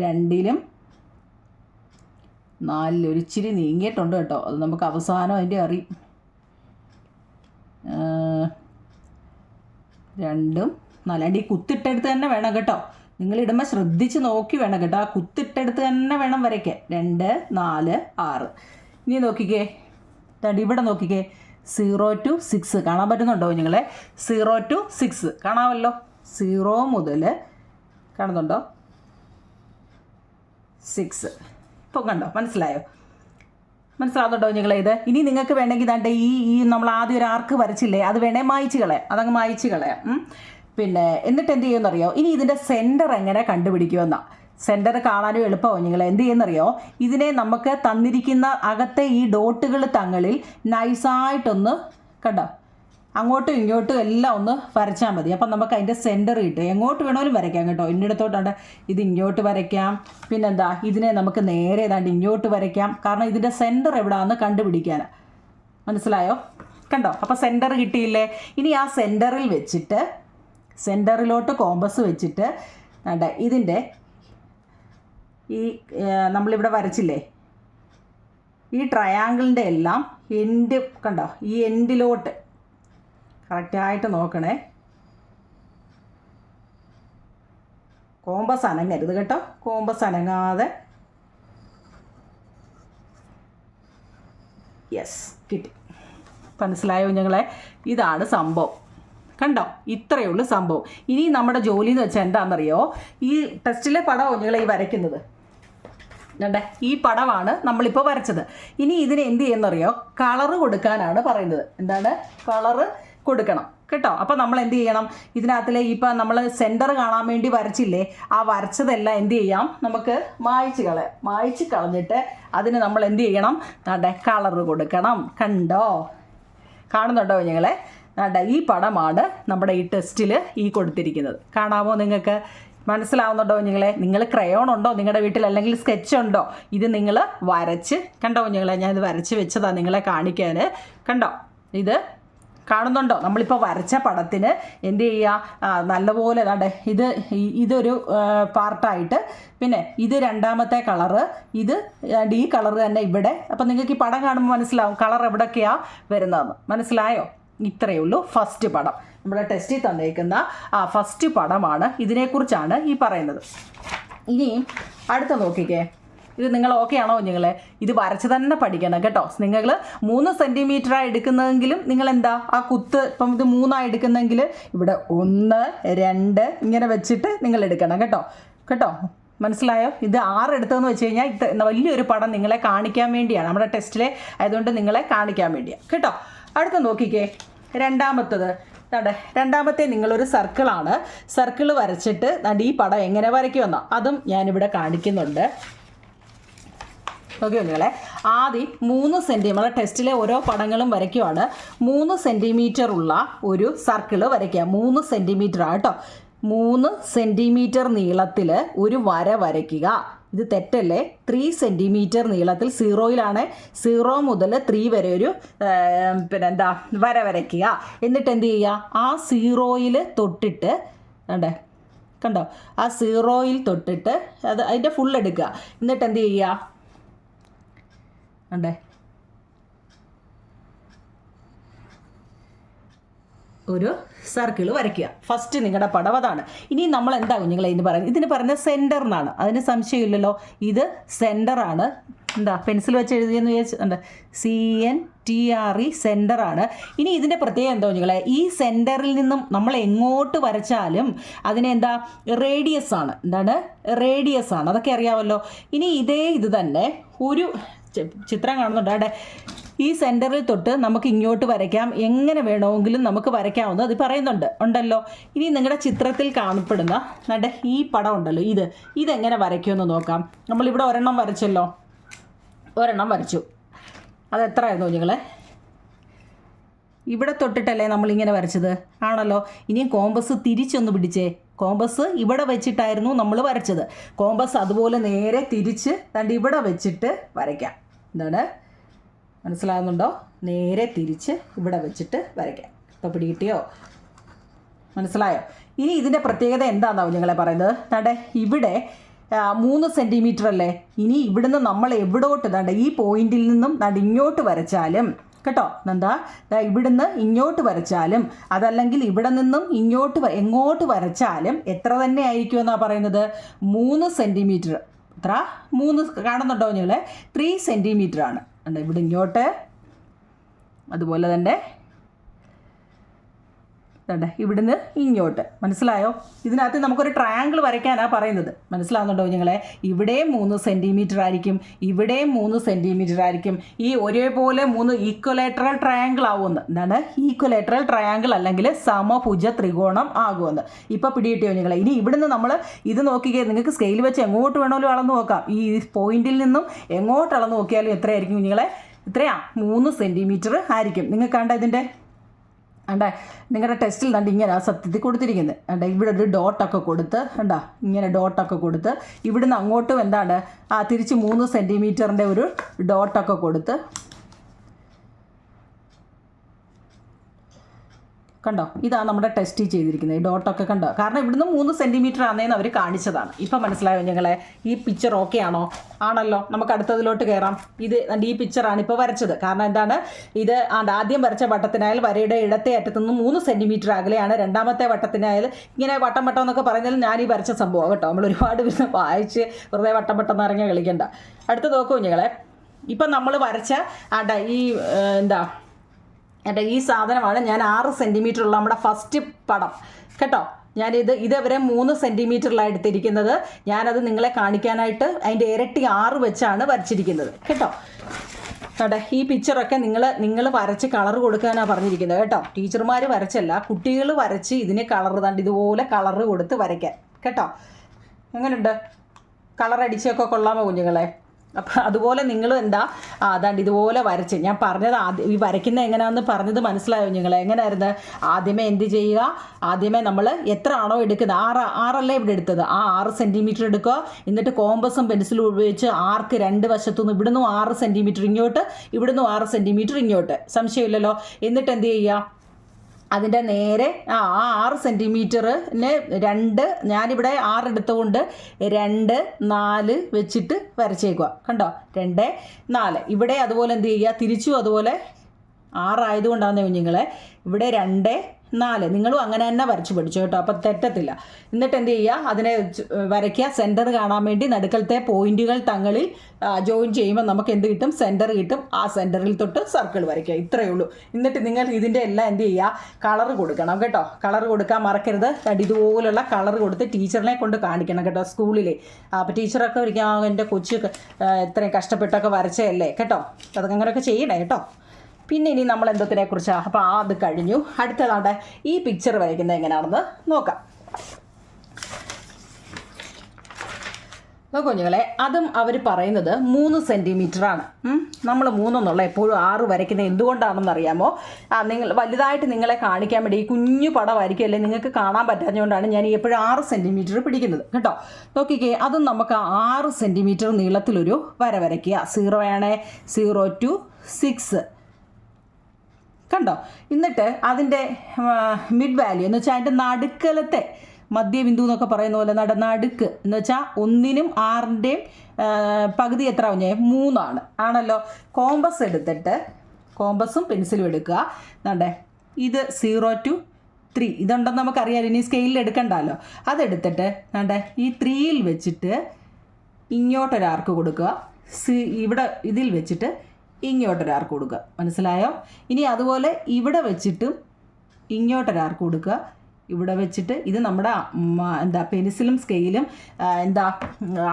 Speaker 1: രണ്ടിലും നാലിൽ ഒരിച്ചിരി നീങ്ങിയിട്ടുണ്ട് കേട്ടോ. അത് നമുക്ക് അവസാനം അതിന്റെ അറിയും. രണ്ടും നാലാണ്ട് ഈ കുത്തിട്ടെടുത്ത് തന്നെ വേണം കേട്ടോ. നിങ്ങൾ ഇടുമ്പോൾ ശ്രദ്ധിച്ച് നോക്കി വേണം കേട്ടോ. ആ കുത്തിട്ടെടുത്ത് തന്നെ വേണം വരയ്ക്കാൻ. രണ്ട് നാല് ആറ്. ഇനി നോക്കിക്കേ. തടി ഇവിടെ നോക്കിക്കേ. Zero to six. കാണാൻ പറ്റുന്നുണ്ടോ നിങ്ങളെ സീറോ ടു സിക്സ്. കാണാമല്ലോ. സീറോ മുതൽ കാണുന്നുണ്ടോ? സിക്സ്. ഇപ്പോൾ കണ്ടോ? മനസ്സിലായോ? മനസ്സിലാവുന്നുണ്ടോ നിങ്ങളെ ഇത്? ഇനി നിങ്ങൾക്ക് വേണമെങ്കിൽ ഇതാണ്ട് ഈ ഈ നമ്മൾ ആദ്യം ഒരു ആർക്ക് വരച്ചില്ലേ? അത് വേണേൽ മായിച്ച് കളയാം അതങ്ങ് മായിച്ച് കളയാം പിന്നെ എന്നിട്ട് എന്ത് ചെയ്യുമെന്നറിയോ? ഇനി ഇതിന്റെ സെന്റർ എങ്ങനെ കണ്ടുപിടിക്കുമെന്നാണ് സെന്റർ കാണാനും എളുപ്പമാവും നിങ്ങൾ എന്ത് ചെയ്യുന്നറിയോ ഇതിനെ നമുക്ക് തന്നിരിക്കുന്ന അകത്തെ ഈ ഡോട്ടുകൾ തങ്ങളിൽ നൈസായിട്ടൊന്ന് കണ്ടോ? അങ്ങോട്ടും ഇങ്ങോട്ടും എല്ലാം ഒന്ന് വരച്ചാൽ മതി. അപ്പം നമുക്ക് അതിന്റെ സെന്റർ കിട്ടും എങ്ങോട്ട് വേണമെങ്കിലും വരയ്ക്കാം കേട്ടോ. ഇന്നിടത്തോട്ടാണ്ട് ഇത് ഇങ്ങോട്ട് വരയ്ക്കാം. പിന്നെന്താ ഇതിനെ നമുക്ക് നേരെ ഏതാണ്ട് ഇങ്ങോട്ട് വരയ്ക്കാം. കാരണം ഇതിന്റെ സെന്റർ എവിടെയാണെന്ന് കണ്ടുപിടിക്കാൻ മനസ്സിലായോ? കണ്ടോ? അപ്പോൾ സെന്റർ കിട്ടിയില്ലേ? ഇനി ആ സെന്ററിൽ വെച്ചിട്ട് സെന്ററിലോട്ട് കോമ്പസ് വെച്ചിട്ട് വേണ്ട ഇതിന്റെ ഈ നമ്മളിവിടെ വരച്ചില്ലേ? ഈ ട്രയാങ്കിളിന്റെ എല്ലാം എൻഡ് കണ്ടോ? ഈ എൻഡിലോട്ട് കറക്റ്റായിട്ട് നോക്കണേ. കോമ്പസ് അനങ്ങരുത് കേട്ടോ. കോമ്പസ് അനങ്ങാതെ. യെസ് കിട്ടി. മനസ്സിലായോ ഞങ്ങളെ ഇതാണ് സംഭവം. കണ്ടോ? ഇത്രയേ ഉള്ളൂ സംഭവം. ഇനി നമ്മുടെ ജോലി എന്ന് വെച്ചാൽ എന്താണെന്നറിയോ? ഈ ടെസ്റ്റിലെ പടമോ ഞങ്ങൾ ഈ വരയ്ക്കുന്നത്. കണ്ടേ? ഈ പടമാണ് നമ്മളിപ്പോൾ വരച്ചത്. ഇനി ഇതിന് എന്ത് ചെയ്യുന്നറിയോ? കളറ് കൊടുക്കാനാണ് പറയുന്നത്. എന്താണ്? കളറ് കൊടുക്കണം. കേട്ടോ? അപ്പോൾ നമ്മൾ എന്ത് ചെയ്യണം? ഇതിനകത്തിലെ ഇപ്പം നമ്മൾ സെന്റർ കാണാൻ വേണ്ടി വരച്ചില്ലേ? ആ വരച്ചതെല്ലാം എന്ത് ചെയ്യാം? നമുക്ക് മായ്ച്ച് കളയാം മായ്ച്ച് കളഞ്ഞിട്ട് അതിന് നമ്മൾ എന്ത് ചെയ്യണം? ദാണ്ടെ കളർ കൊടുക്കണം. കണ്ടോ? കാണുന്നുണ്ടോ ഞങ്ങളെ ദാണ്ട ഈ പടമാണ് നമ്മുടെ ഈ ടെസ്റ്റിൽ ഈ കൊടുത്തിരിക്കുന്നത്. കാണാമോ നിങ്ങൾക്ക്? മനസ്സിലാവുന്നുണ്ടോ നിങ്ങളെ നിങ്ങൾ ക്രയോൺ ഉണ്ടോ നിങ്ങളുടെ വീട്ടിൽ? അല്ലെങ്കിൽ സ്കെച്ച് ഉണ്ടോ? ഇത് നിങ്ങൾ വരച്ച് കണ്ടോ നിങ്ങളെ ഞാൻ ഇത് വരച്ച് വെച്ചതാണ് നിങ്ങളെ കാണിക്കാൻ കണ്ടോ? ഇത് കാണുന്നുണ്ടോ? നമ്മളിപ്പോൾ വരച്ച പടത്തിന് എന്ത് ചെയ്യുക നല്ലപോലെ അതെ ഇത് ഇതൊരു പാർട്ടായിട്ട്. പിന്നെ ഇത് രണ്ടാമത്തെ കളറ്. ഇത് ഈ കളറ് തന്നെ ഇവിടെ. അപ്പം നിങ്ങൾക്ക് ഈ പടം കാണുമ്പോൾ മനസ്സിലാവും കളർ എവിടെയൊക്കെയാണ് വരുന്നതെന്ന്. മനസ്സിലായോ? ഇത്രയേ ഉള്ളൂ ഫസ്റ്റ് പടം. നമ്മുടെ ടെസ്റ്റിൽ തന്നേക്കുന്ന ആ ഫസ്റ്റ് പടമാണ് ഇതിനെക്കുറിച്ചാണ് ഈ പറയുന്നത്. ഇനിയും അടുത്ത നോക്കിക്കേ. ഇത് നിങ്ങൾ ഓക്കെ ആണോ നിങ്ങൾ ഇത് വരച്ച് തന്നെ പഠിക്കണം കേട്ടോ. നിങ്ങൾ മൂന്ന് സെന്റിമീറ്ററാണ് എടുക്കുന്നതെങ്കിലും നിങ്ങൾ എന്താ ആ കുത്ത് ഇപ്പം ഇത് മൂന്നാണ് എടുക്കുന്നതെങ്കിൽ ഇവിടെ ഒന്ന് രണ്ട് ഇങ്ങനെ വെച്ചിട്ട് നിങ്ങൾ എടുക്കണം കേട്ടോ. കേട്ടോ? മനസ്സിലായോ? ഇത് ആറ് എടുത്തതെന്ന് വെച്ച് കഴിഞ്ഞാൽ ഇത് വലിയൊരു പടം നിങ്ങളെ കാണിക്കാൻ വേണ്ടിയാണ്. നമ്മുടെ ടെസ്റ്റിലെ ആയതുകൊണ്ട് നിങ്ങളെ കാണിക്കാൻ വേണ്ടിയാണ് കേട്ടോ? അടുത്ത നോക്കിക്കേ. രണ്ടാമത്തത്. അതെ രണ്ടാമത്തെ നിങ്ങളൊരു സർക്കിളാണ് സർക്കിൾ വരച്ചിട്ട് ഈ പടം എങ്ങനെ വരയ്ക്കുമെന്നോ. അതും ഞാനിവിടെ കാണിക്കുന്നുണ്ട്. ഓക്കെ നിങ്ങളെ ആദ്യം മൂന്ന് സെന്റിമീറ്റർ ടെസ്റ്റിലെ ഓരോ പടങ്ങളും വരയ്ക്കുവാണ്. മൂന്ന് സെന്റിമീറ്റർ ഉള്ള ഒരു സർക്കിൾ വരയ്ക്കുക. മൂന്ന് സെന്റിമീറ്റർ ആട്ടോ മൂന്ന് സെന്റിമീറ്റർ നീളത്തിൽ ഒരു വര വരയ്ക്കുക. ഇത് തെറ്റല്ലേ? ത്രീ സെന്റിമീറ്റർ നീളത്തിൽ സീറോയിലാണ് സീറോ മുതൽ ത്രീ വരെ ഒരു പിന്നെ എന്താ വര വരയ്ക്കുക. എന്നിട്ട് എന്ത് ചെയ്യുക? ആ സീറോയിൽ തൊട്ടിട്ട് കണ്ടേ? കണ്ടോ? ആ സീറോയിൽ തൊട്ടിട്ട് അത് അതിന്റെ ഫുൾ എടുക്കുക. എന്നിട്ട് എന്ത് ചെയ്യുക? ഉണ്ടേ ഒരു സർക്കിൾ വരയ്ക്കുക. ഫസ്റ്റ് നിങ്ങളുടെ പടം അതാണ്. ഇനി നമ്മൾ എന്താ കുഞ്ഞുങ്ങളെ ഇതിന് പറയുന്നത്? ഇതിന് പറയുന്നത് സെന്റർ എന്നാണ് അതിന് സംശയമില്ലല്ലോ. ഇത് സെന്ററാണ് എന്താ പെൻസിൽ വെച്ച് എഴുതിയെന്ന് വിചാരിച്ചു എന്താ C N T R E സെന്ററാണ് ഇനി ഇതിന്റെ പ്രത്യേകം എന്താ കുഞ്ഞുങ്ങളെ ഈ സെന്ററിൽ നിന്നും നമ്മൾ എങ്ങോട്ട് വരച്ചാലും അതിനെന്താ റേഡിയസ് ആണ്. എന്താണ്? റേഡിയസ് ആണ്. അതൊക്കെ അറിയാമല്ലോ ഇനി ഇതേ ഇത് തന്നെ. ഒരു ചിത്രം കാണുന്നുണ്ട്. അവിടെ ഈ സെന്ററിൽ തൊട്ട് നമുക്ക് ഇങ്ങോട്ട് വരയ്ക്കാം. എങ്ങനെ വേണമെങ്കിലും നമുക്ക് വരയ്ക്കാവുന്നത് അത് പറയുന്നുണ്ട്. ഉണ്ടല്ലോ? ഇനി നിങ്ങളുടെ ചിത്രത്തിൽ കാണപ്പെടുന്ന നമ്മുടെ ഈ പടം ഉണ്ടല്ലോ ഇത്. ഇതെങ്ങനെ വരയ്ക്കുമെന്ന് നോക്കാം. നമ്മളിവിടെ ഒരെണ്ണം വരച്ചല്ലോ? ഒരെണ്ണം വരച്ചു. അത് എത്ര ആയിരുന്നു നിങ്ങളെ ഇവിടെ തൊട്ടിട്ടല്ലേ നമ്മളിങ്ങനെ വരച്ചത്? ആണല്ലോ? ഇനിയും കോമ്പസ് തിരിച്ചൊന്ന് പിടിച്ചേ. കോമ്പസ് ഇവിടെ വെച്ചിട്ടായിരുന്നു നമ്മൾ വരച്ചത്. കോമ്പസ് അതുപോലെ നേരെ തിരിച്ച് തണ്ട് ഇവിടെ വെച്ചിട്ട് വരയ്ക്കാം. എന്താണ്? മനസ്സിലാകുന്നുണ്ടോ? നേരെ തിരിച്ച് ഇവിടെ വെച്ചിട്ട് വരയ്ക്കാം. ഇപ്പോൾ പിടികിട്ടിയോ? മനസ്സിലായോ? ഇനി ഇതിന്റെ പ്രത്യേകത എന്താണെന്നാവും നിങ്ങളെ പറയുന്നത്? തണ്ടേ ഇവിടെ മൂന്ന് സെന്റിമീറ്റർ അല്ലേ? ഇനി ഇവിടുന്ന് നമ്മൾ എവിടോട്ട് തണ്ട് ഈ പോയിന്റിൽ നിന്നും തണ്ട് ഇങ്ങോട്ട് വരച്ചാലും കേട്ടോ എന്താ ഇവിടുന്ന് ഇങ്ങോട്ട് വരച്ചാലും അതല്ലെങ്കിൽ ഇവിടെ നിന്നും ഇങ്ങോട്ട് എങ്ങോട്ട് വരച്ചാലും എത്ര തന്നെ ആയിരിക്കും എന്നാ പറയുന്നത്? മൂന്ന് സെന്റിമീറ്റർ എത്ര? മൂന്ന് കാണുന്നുണ്ടോ നിങ്ങളെ ത്രീ സെന്റിമീറ്റർ ആണ്. ഇവിടെ ഇങ്ങോട്ട് അതുപോലെ തന്നെ ഇതുണ്ട് ഇവിടുന്ന് ഇങ്ങോട്ട്. മനസ്സിലായോ? ഇതിനകത്ത് നമുക്കൊരു ട്രയാങ്കിൾ വരയ്ക്കാനാണ് പറയുന്നത്. മനസ്സിലാവുന്നുണ്ടോ നിങ്ങളെ ഇവിടെയും മൂന്ന് സെന്റിമീറ്റർ ആയിരിക്കും ഇവിടെയും മൂന്ന് സെന്റിമീറ്റർ ആയിരിക്കും. ഈ ഒരേപോലെ മൂന്ന് ഈക്വലേറ്ററൽ ട്രയാങ്കിൾ ആവുമെന്ന്. എന്താണ്? ഈക്വലേറ്ററൽ ട്രയാങ്കിൾ അല്ലെങ്കിൽ സമഭുജ ത്രികോണം ആകുമെന്ന്. ഇപ്പോൾ പിടികിട്ടിയോ നിങ്ങളെ ഇനി ഇവിടുന്ന് നമ്മൾ ഇത് നോക്കിക്കേ നിങ്ങൾക്ക് സ്കെയിൽ വെച്ച് എങ്ങോട്ട് വേണമെങ്കിലും അളന്ന് നോക്കാം. ഈ പോയിന്റിൽ നിന്നും എങ്ങോട്ട് അളന്ന് നോക്കിയാലും എത്രയായിരിക്കും നിങ്ങളെ ഇത്രയാ മൂന്ന് സെന്റിമീറ്റർ ആയിരിക്കും. നിങ്ങൾക്ക് കണ്ട ഇതിന്റെ അണ്ട നിങ്ങളുടെ ടെസ്റ്റിൽ കണ്ട് ഇങ്ങനെ സത്യത്തിൽ കൊടുത്തിരിക്കുന്നത് അണ്ട ഇവിടെ ഒരു ഡോട്ടൊക്കെ കൊടുത്ത് കണ്ടോ? ഇങ്ങനെ ഡോട്ടൊക്കെ കൊടുത്ത് ഇവിടുന്ന് അങ്ങോട്ടും എന്താണ്? ആ തിരിച്ച് മൂന്ന് സെന്റിമീറ്ററിന്റെ ഒരു ഡോട്ടൊക്കെ കൊടുത്ത് കണ്ടോ? ഇതാണ് നമ്മുടെ ടെസ്റ്റ് ചെയ്തിരിക്കുന്നത്. ഈ ഡോട്ടൊക്കെ കണ്ടോ? കാരണം ഇവിടുന്ന് മൂന്ന് സെന്റിമീറ്റർ ആണെന്ന് അവർ കാണിച്ചതാണ്. ഇപ്പം മനസ്സിലായോ ഞങ്ങളെ? ഈ പിക്ചർ ഓക്കെ ആണോ? ആണല്ലോ. നമുക്ക് അടുത്തതിലോട്ട് കയറാം ഇത് ഈ പിക്ചറാണ് ഇപ്പോൾ വരച്ചത്. കാരണം എന്താണ്? ഇത് ആദ്യം വരച്ച വട്ടത്തിനായാൽ വരയുടെ ഇടത്തെ അറ്റത്തുനിന്ന് മൂന്ന് സെന്റിമീറ്റർ അകലെയാണ് രണ്ടാമത്തെ വട്ടത്തിനായാൽ ഇങ്ങനെ വട്ടം വട്ടം എന്നൊക്കെ പറഞ്ഞാൽ ഞാൻ ഈ വരച്ച സംഭവം. കേട്ടോ? നമ്മൾ ഒരുപാട് പേര് വായിച്ച് വെറുതെ വട്ടം വട്ടം ഇറങ്ങി കളിക്കണ്ട. അടുത്ത് നോക്കൂ ഞങ്ങളെ. ഇപ്പം നമ്മൾ വരച്ച ഈ എന്താ എന്റെ ഈ സാധനമാണ് ഞാൻ ആറ് സെന്റിമീറ്റർ ഉള്ള നമ്മുടെ ഫസ്റ്റ് പടം. കേട്ടോ? ഞാനിത് ഇതവരെ മൂന്ന് സെന്റിമീറ്ററിലാണ് എടുത്തിരിക്കുന്നത്. ഞാനത് നിങ്ങളെ കാണിക്കാനായിട്ട് അതിന്റെ ഇരട്ടി ആറ് വെച്ചാണ് വരച്ചിരിക്കുന്നത്. കേട്ടോ? കേട്ടോ ഈ പിക്ചറൊക്കെ നിങ്ങൾ നിങ്ങൾ വരച്ച് കളർ കൊടുക്കാനാണ് പറഞ്ഞിരിക്കുന്നത്. കേട്ടോ? ടീച്ചർമാർ വരച്ചല്ല കുട്ടികൾ വരച്ച് ഇതിന് കളർ തണ്ട് ഇതുപോലെ കളർ കൊടുത്ത് വരയ്ക്കാൻ. കേട്ടോ? എങ്ങനെയുണ്ട് കളർ അടിച്ചൊക്കെ കൊള്ളാമോ കുഞ്ഞുങ്ങളെ? അപ്പം അതുപോലെ നിങ്ങൾ എന്താ? അതാണ്ട് ഇതുപോലെ വരച്ച്. ഞാൻ പറഞ്ഞത് ആദ്യം ഈ വരയ്ക്കുന്ന എങ്ങനെയാണെന്ന് പറഞ്ഞത് മനസ്സിലായോ നിങ്ങൾ എങ്ങനെയായിരുന്നു ആദ്യമേ എന്ത് ചെയ്യുക? ആദ്യമേ നമ്മൾ എത്ര ആണോ എടുക്കുന്നത്? ആറ് ആറല്ലേ ഇവിടെ എടുത്തത്? ആ ആറ് സെന്റിമീറ്റർ എടുക്കുക. എന്നിട്ട് കോമ്പസും പെൻസിലും ഉപയോഗിച്ച് ആർക്ക് രണ്ട് വശത്തുനിന്ന് ഇവിടുന്ന് ആറ് സെന്റിമീറ്റർ ഇങ്ങോട്ട് ഇവിടുന്ന് ആറ് സെന്റിമീറ്റർ ഇങ്ങോട്ട്. സംശയമില്ലല്ലോ? എന്നിട്ട് എന്ത് ചെയ്യുക? അതിന്റെ നേരെ ആ ആറ് സെന്റിമീറ്ററിന് രണ്ട് ഞാനിവിടെ ആറ് എടുത്തുകൊണ്ട് രണ്ട് നാല് വെച്ചിട്ട് വരച്ചേക്കുക കണ്ടോ? രണ്ട് നാല്. ഇവിടെ അതുപോലെ എന്ത് ചെയ്യുക? തിരിച്ചും അതുപോലെ ആറായതുകൊണ്ടാണ് കുഞ്ഞുങ്ങളെ. ഇവിടെ രണ്ട് നാല്. നിങ്ങളും അങ്ങനെ തന്നെ വരച്ചു പഠിച്ചു കേട്ടോ. അപ്പം തെറ്റത്തില്ല. എന്നിട്ട് എന്ത് ചെയ്യുക അതിനെ വരയ്ക്കുക. സെന്റർ കാണാൻ വേണ്ടി നടുക്കലത്തെ പോയിന്റുകൾ തങ്ങളിൽ ജോയിൻ ചെയ്യുമ്പോൾ നമുക്ക് എന്ത് കിട്ടും? സെന്റർ കിട്ടും. ആ സെന്ററിൽ തൊട്ട് സർക്കിൾ വരയ്ക്കുക. ഇത്രയേ ഉള്ളൂ. എന്നിട്ട് നിങ്ങൾ ഇതിന്റെ എല്ലാം എന്ത് ചെയ്യുക കളർ കൊടുക്കണം കേട്ടോ. കളർ കൊടുക്കാൻ മറക്കരുത്. ഇതുപോലുള്ള കളർ കൊടുത്ത് ടീച്ചറിനെ കൊണ്ട് കാണിക്കണം കേട്ടോ സ്കൂളിലെ. അപ്പോൾ ടീച്ചറൊക്കെ ഒരിക്കലും എന്റെ കൊച്ചു ഇത്രയും കഷ്ടപ്പെട്ടൊക്കെ വരച്ചതല്ലേ? കേട്ടോ. അതൊക്കെ അങ്ങനെയൊക്കെ ചെയ്യണേ കേട്ടോ. പിന്നെ ഇനി നമ്മൾ എന്തത്തിനെ കുറിച്ചാണ് അപ്പോൾ ആ അത് കഴിഞ്ഞു. അടുത്തതാണ്ട് ഈ പിക്ചർ വരയ്ക്കുന്നത് എങ്ങനെയാണെന്ന് നോക്കാം. കുഞ്ഞുങ്ങളെ അതും അവർ പറയുന്നത് മൂന്ന് സെന്റിമീറ്റർ ആണ്. നമ്മൾ മൂന്നെന്നുള്ള എപ്പോഴും ആറ് വരയ്ക്കുന്നത് എന്തുകൊണ്ടാണെന്ന് അറിയാമോ ആ നിങ്ങൾ വലുതായിട്ട് നിങ്ങളെ കാണിക്കാൻ വേണ്ടി ഈ കുഞ്ഞു പടമായിരിക്കും നിങ്ങൾക്ക് കാണാൻ പറ്റാത്തതുകൊണ്ടാണ് ഞാൻ എപ്പോഴും ആറ് സെന്റിമീറ്റർ പിടിക്കുന്നത്. കേട്ടോ? നോക്കിക്കേ അതും നമുക്ക് ആറ് സെന്റിമീറ്റർ നീളത്തിലൊരു വര വരയ്ക്കുക. സീറോ ആണേ സീറോ ടു സിക്സ് കണ്ടോ? എന്നിട്ട് അതിന്റെ മിഡ് വാല്യൂ എന്ന് വെച്ചാൽ അതിന്റെ നടുക്കലത്തെ മധ്യബിന്ദു എന്നൊക്കെ പറയുന്ന പോലെ നട നടുക്ക് എന്ന് വെച്ചാൽ ഒന്നിനും ആറിന്റെയും പകുതി എത്ര ആവുഞ്ഞേ മൂന്നാണ്. ആണല്ലോ? കോമ്പസ് എടുത്തിട്ട് കോമ്പസും പെൻസിലും എടുക്കുക. എന്നാണ്ടേ ഇത് സീറോ ടു ത്രീ ഇതുണ്ടെന്ന് നമുക്കറിയാം ഇനി സ്കെയിലിൽ എടുക്കണ്ടല്ലോ. അതെടുത്തിട്ട് എന്നാണ്ടേ ഈ ത്രീയിൽ വെച്ചിട്ട് ഇങ്ങോട്ടൊരാർക്ക് കൊടുക്കുക. സി ഇവിടെ ഇതിൽ വെച്ചിട്ട് ഇങ്ങോട്ടൊരാർക്ക് കൊടുക്കുക. മനസ്സിലായോ? ഇനി അതുപോലെ ഇവിടെ വെച്ചിട്ടും ഇങ്ങോട്ടൊരാർ കൊടുക്കുക. ഇവിടെ വെച്ചിട്ട് ഇത് നമ്മുടെ എന്താ പെൻസിലും സ്കെയിലും എന്താ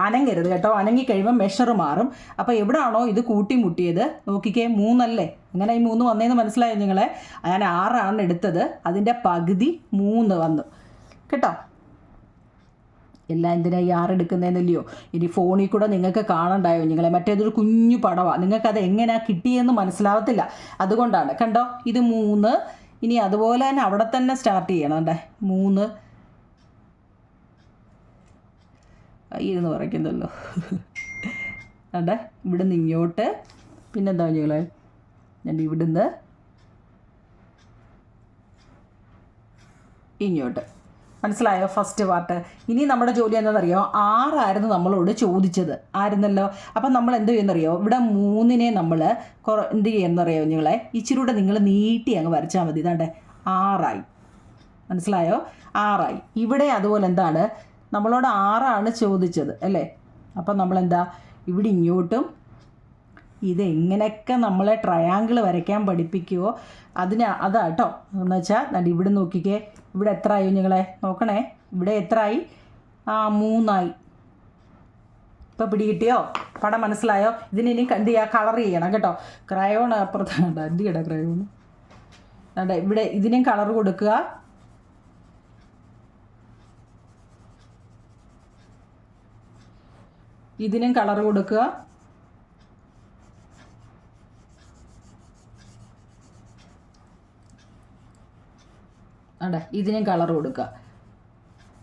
Speaker 1: അനങ്ങരുത് കേട്ടോ. അനങ്ങി കഴിയുമ്പോൾ മെഷർ മാറും. അപ്പോൾ എവിടാണോ ഇത് കൂട്ടിമുട്ടിയത്? നോക്കിക്കേ മൂന്നല്ലേ? അങ്ങനെ ഈ മൂന്ന് വന്നേന്ന് മനസ്സിലായോ നിങ്ങളെ? ഞാൻ ആറാണ് എടുത്തത്. അതിന്റെ പകുതി മൂന്ന് വന്നു. കേട്ടോ? എല്ലാം എന്തിനാ ഈ ആറെടുക്കുന്നതെന്നല്ലയോ ഇനി ഫോണിൽ കൂടെ നിങ്ങൾക്ക് കാണണ്ടായോ? നിങ്ങളെ മറ്റേതൊരു കുഞ്ഞു പടമാണ് നിങ്ങൾക്കത് എങ്ങനെയാ കിട്ടിയെന്ന് മനസ്സിലാവത്തില്ല. അതുകൊണ്ടാണ്. കണ്ടോ? ഇത് മൂന്ന്. ഇനി അതുപോലെ തന്നെ അവിടെ തന്നെ സ്റ്റാർട്ട് ചെയ്യണം അല്ലേ മൂന്ന്. ഇരുന്ന് പറയുന്നല്ലോ അതെ ഇവിടുന്ന് ഇങ്ങോട്ട്. പിന്നെന്താ ഞങ്ങളെ ഞാൻ ഇവിടുന്ന്. ഇങ്ങോട്ട്. മനസ്സിലായോ? ഫസ്റ്റ് പാർട്ട് ഇനി നമ്മുടെ ജോലി എന്താണെന്നറിയോ? ആറായിരുന്നു നമ്മളോട് ചോദിച്ചത്. ആയിരുന്നല്ലോ? അപ്പം നമ്മൾ എന്ത് ചെയ്യുന്നറിയോ ഇവിടെ മൂന്നിനെ നമ്മൾ കുറ എന്ത് ചെയ്യുന്നറിയോ നിങ്ങളെ ഇച്ചിരൂടെ നിങ്ങൾ നീട്ടി അങ്ങ് വരച്ചാൽ മതി. ഇതാണ്ട്. ആറായി. മനസ്സിലായോ? ആറായി. ഇവിടെ അതുപോലെ എന്താണ്? നമ്മളോട് ആറാണ് ചോദിച്ചത്. അല്ലേ? അപ്പം നമ്മളെന്താ? ഇവിടെ ഇങ്ങോട്ടും ഇതെങ്ങനെയൊക്കെ നമ്മളെ ട്രയാങ്കിൾ വരയ്ക്കാൻ പഠിപ്പിക്കുമോ അതിന് അതാ കേട്ടോ എന്ന് വെച്ചാൽ നല്ല ഇവിടെ നോക്കിക്കേ. ഇവിടെ എത്ര ആയി നിങ്ങളെ നോക്കണേ. ഇവിടെ എത്ര ആയി ആ മൂന്നായി. ഇപ്പോൾ പിടികിട്ടിയോ? പടം മനസ്സിലായോ? ഇതിന് ഇനി എന്ത് ചെയ്യുക കളർ ചെയ്യണം കേട്ടോ. ക്രയോൺ അപ്പുറത്താണ് എന്ത് ചെയ്യണം ക്രയോൺ? അതെ ഇവിടെ ഇതിനും കളർ കൊടുക്കുക. ഇതിനും കളർ കൊടുക്കുക. അതെ ഇതിനും കളർ കൊടുക്കുക.